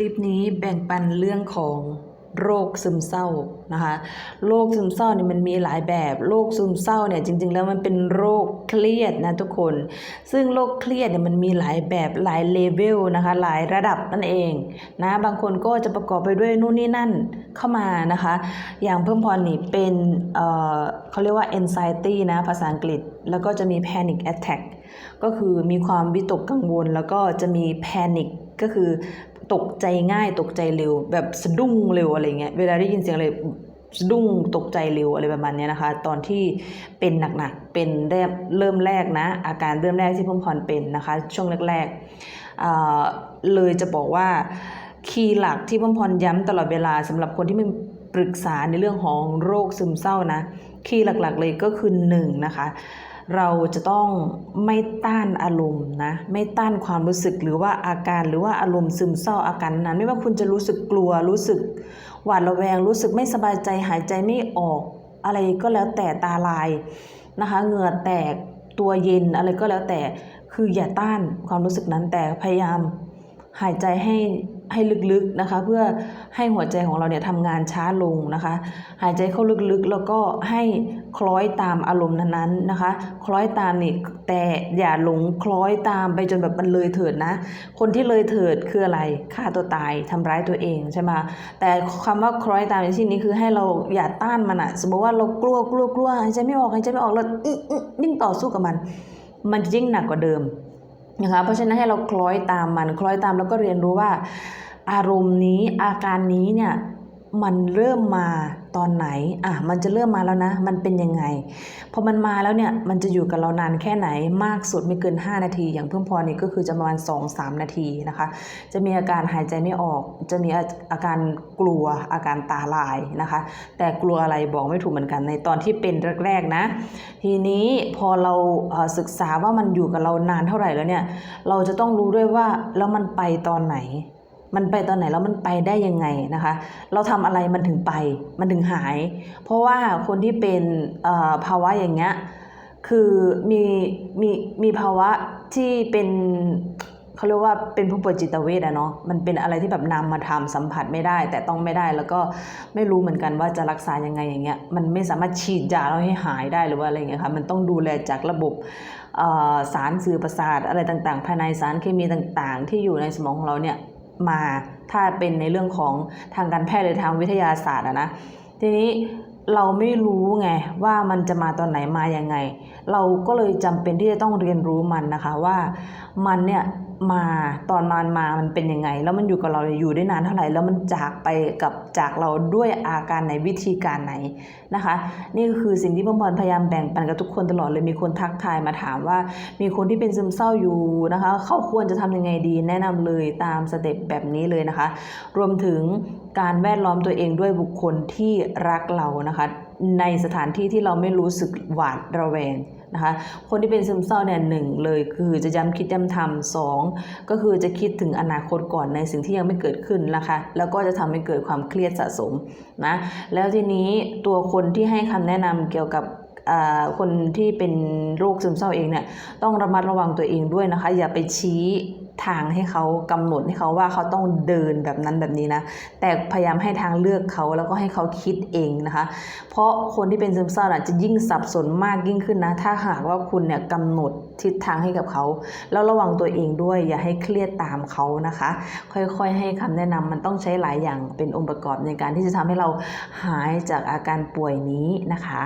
ลิปนี้แบ่งปันเรื่องของโรคซึมเศร้านะคะโรคซึมเศร้าเนี่ยมันมีหลายแบบโรคซึมเศร้าเนี่ยจริง ๆ แล้วมันเป็นโรคเครียดนะทุกคน ซึ่งโรคเครียดเนี่ยมันมีหลายแบบหลายเลเวลนะคะหลายระดับนั่นเองนะบางคนก็จะประกอบไปด้วยนู่นนี่นั่นเข้ามานะคะ อย่างเพิ่มพรนี่เป็นเอ่อเขาเรียกว่า anxiety นะภาษาอังกฤษ แล้วก็จะมี panic attack ก็คือมีความวิตกกังวล แล้วก็จะมี panic ก็คือ ตกใจง่ายตกใจเร็ว แบบสะดุ้งเร็วอะไรเงี้ยเวลาได้ยินเสียงอะไรสะดุ้งตกใจเร็วอะไรประมาณนี้นะคะ ตอนที่เป็นหนักๆเป็นเริ่มเริ่มแรกนะ อาการเริ่มแรกที่พิ่มพรเป็นนะคะ ช่วงแรกๆอ่าเลยจะบอกว่าคีย์หลักที่พ่อพรย้ำตลอดเวลาสำหรับคนที่มีปรึกษาในเรื่องของโรคซึมเศร้านะ คีย์หลักๆเลยก็คือหนึ่งนะคะ เราจะต้องไม่ต้านอารมณ์นะไม่ต้านความรู้สึกหรือว่าอาการหรือว่าอารมณ์ซึมเศร้าอาการนั้น ไม่ว่าคุณจะรู้สึกกลัวรู้สึกหวาดระแวง รู้สึกไม่สบายใจหายใจไม่ออก อะไรก็แล้วแต่ตาลายนะคะเหงื่อแตกตัวเย็นอะไรก็แล้วแต่คืออย่าต้านความรู้สึกนั้นแต่พยายามหายใจให้ ให้ลึกๆนะคะ เพื่อให้หัวใจของเราเนี่ยทำงานช้าลงนะคะ หายใจเข้าลึกๆ แล้วก็ให้คล้อยตามอารมณ์นั้นๆนะคะ คล้อยตามนี่แต่อย่าหลงคล้อยตามไปจนแบบมันเลยเถิดนะ คนที่เลยเถิดคืออะไรฆ่าตัวตายทำร้ายตัวเองใช่ไหมแต่คำว่าคล้อยตามในที่นี้คือให้เราอย่าต้านมันอะสมมติว่าเรากลัวกลัวกลัวหายใจไม่ออกหายใจไม่ออกแล้วอื้ออื้อยิ่งต่อสู้กับมัน มันจะยิ่งหนักกว่าเดิม นะคะเพราะฉะนั้นให้เราคล้อยตามมันคล้อยตามแล้วก็เรียนรู้ว่า อารมณ์นี้อาการนี้เนี่ย มันเริ่มมาตอนไหน อะ มันจะเริ่มมาแล้วนะ มันเป็นยังไง พอมันมาแล้วเนี่ย มันจะอยู่กับเรานานแค่ไหน มากสุดไม่เกิน 5 นาที อย่างเพิ่มพอนี่ก็คือจะประมาณ 2-3 นาทีนะคะ จะมีอาการหายใจไม่ออก จะมีอาการกลัว อาการตาลายนะคะ แต่กลัวอะไรบอกไม่ถูกเหมือนกันในตอนที่เป็นแรกๆนะ ทีนี้พอเราศึกษาว่ามันอยู่กับเรานานเท่าไหร่แล้วเนี่ย เราจะต้องรู้ด้วยว่าแล้วมันไปตอนไหน มันไปตอนไหนแล้วมันไปได้ยังไงนะคะ เราทำอะไรมันถึงไป มันถึงหาย เพราะว่าคนที่เป็นภาวะอย่างเงี้ยคือมีมีมีภาวะที่เป็นเขาเรียกว่าเป็นผู้ป่วยจิตเวชอะเนาะมันเป็นอะไรที่แบบนำมาทำสัมผัสไม่ได้ แต่ต้องไม่ได้แล้วก็ไม่รู้เหมือนกันว่าจะรักษายังไงอย่างเงี้ยมันไม่สามารถฉีดยาแล้วให้หายได้หรือว่าอะไรเงี้ยค่ะมันต้องดูแลจากระบบสารสื่อประสาทอะไรต่างๆ ภายในสารเคมีต่างๆ ที่อยู่ในสมองของเราเนี่ย มาถ้าเป็นในเรื่องของทางการแพทย์หรือทางวิทยาศาสตร์อะนะทีนี้ เราไม่รู้ไงว่ามันจะมาตอนไหนมาอยังไง เราก็เลยจำเป็นที่จะต้องเรียนรู้มันนะคะว่ามันเนี่ยมาตอนมันมามันเป็นยังไง แล้วมันอยู่กับเราอยู่ได้นานเท่าไหร่แล้วมันจากไปกับจากเราด้วยอาการไหนวิธีการไหนนะคะ นี่ก็คือสิ่งที่พ่อพรพยายามแบ่งปันกับทุกคนตลอดเลยมีคนทักทายมาถามว่า มีคนที่เป็นซึมเศร้าอยู่นะคะ เขาควรจะทำยังไงดี แนะนำเลยตามสเต็ปแบบนี้เลยนะคะ รวมถึงการแวดล้อมตัวเองด้วยบุคคลที่รักเรานะคะในสถานที่ที่เราไม่รู้สึกหวาดระแวงนะคะคนที่เป็นซึมเศร้าเนี่ยหนึ่งเลยคือจะย้ำคิดย้ำทำสองก็คือจะคิดถึงอนาคตก่อนในสิ่งที่ยังไม่เกิดขึ้นนะคะแล้วก็จะทำให้เกิดความเครียดสะสมนะแล้วทีนี้ตัวคนที่ให้คำแนะนำเกี่ยวกับคนที่เป็นโรคซึมเศร้าเองเนี่ยต้องระมัดระวังตัวเองด้วยนะคะ อย่าไปชี้ ทางให้เขากำหนดให้เขาว่าเขาต้องเดินแบบนั้นแบบนี้นะ แต่พยายามให้ทางเลือกเขาแล้วก็ให้เขาคิดเองนะคะ เพราะคนที่เป็นซึมเศร้าจะยิ่งสับสนมากยิ่งขึ้นนะ ถ้าหากว่าคุณเนี่ยกำหนดทิศทางให้กับเขา แล้วระวังตัวเองด้วยอย่าให้เครียดตามเขานะคะ ค่อยๆ ให้คำแนะนำมันต้องใช้หลายอย่างเป็นองค์ประกอบในการที่จะทำให้เราหายจากอาการป่วยนี้นะคะ